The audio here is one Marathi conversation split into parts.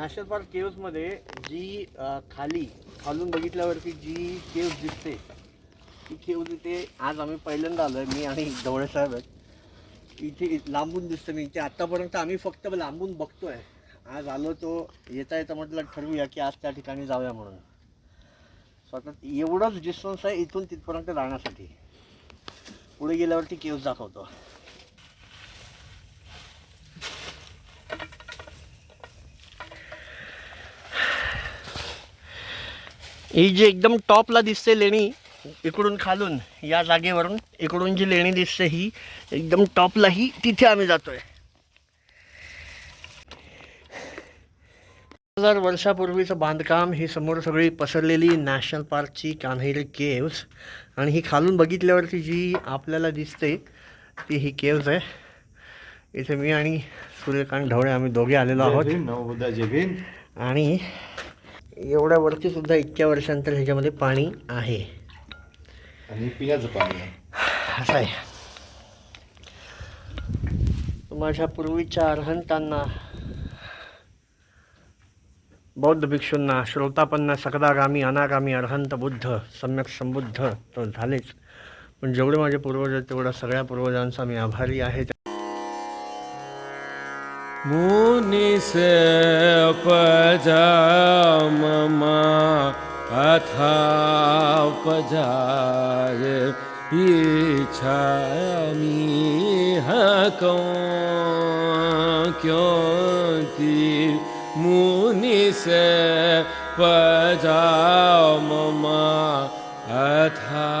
नॅशनल पार्क केव्समध्ये जी अ, खाली खालून बघितल्यावरती जी केव्स दिसते ती केव्ज इथे आज आम्ही पहिल्यांदा आलोय मी आणि ढवळे साहेब आहेत. इथे लांबून दिसतं मी. इथे आत्तापर्यंत आम्ही फक्त लांबून बघतोय. आज आलो तो येता येता म्हटलं ठरवूया की आज त्या ठिकाणी जाऊया म्हणून. स्वतः एवढंच डिस्टन्स आहे इथून तिथपर्यंत जाण्यासाठी. पुढे गेल्यावरती केव्स दाखवतो. ही जी एकदम टॉपला दिसते लेणी इकडून खालून या जागेवरून इकडून जी लेणी दिसते ही एकदम टॉपला ही तिथे आम्ही जातोय. हजार वर्षापूर्वीचं बांधकाम ही समोर सगळी पसरलेली नॅशनल पार्कची कान्हेरी केव्स आणि ही खालून बघितल्यावरती जी आपल्याला दिसते ती ही केव्ज आहे. इथे मी आणि सूर्यकांत ढवळे आम्ही दोघे आलेलो आहोत. आणि एवढ्या वरती सुद्धा इतक्या वर्षांतर ह्याच्यामध्ये पाणी आहे. आणि पिण्याचं पाणी आहे. असं आहे. माझ्या पूर्वीच्या अर्हंतांना बौद्ध भिक्षूंना श्रोतापन्न सकदागामी अनागामी अर्हंत बुद्ध सम्यक संबुद्ध तर झालेच. पण जेवढे माझे पूर्वज आहेत तेवढ्या सगळ्या पूर्वजांचा मी आभारी आहे. मुनिस इच्छामि हकं क्योंकि मुनिस पजाममा अथापजाय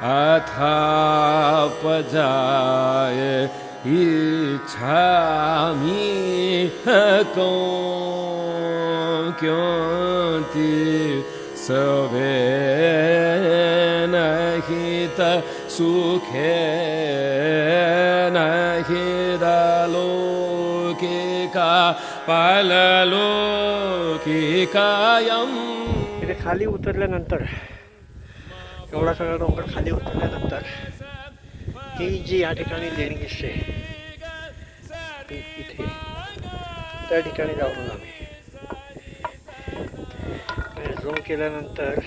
아타빠자의 일참이 공견티 서베나히다 수케나히다 로키카 발로키카염. 이제 갈리 우들려는 떨 एवढा सगळा डोंगर खाली उतरल्यानंतर ही जी या ठिकाणी लेणी दिसते इथे त्या ठिकाणी जाऊन आम्ही. झूम केल्यानंतर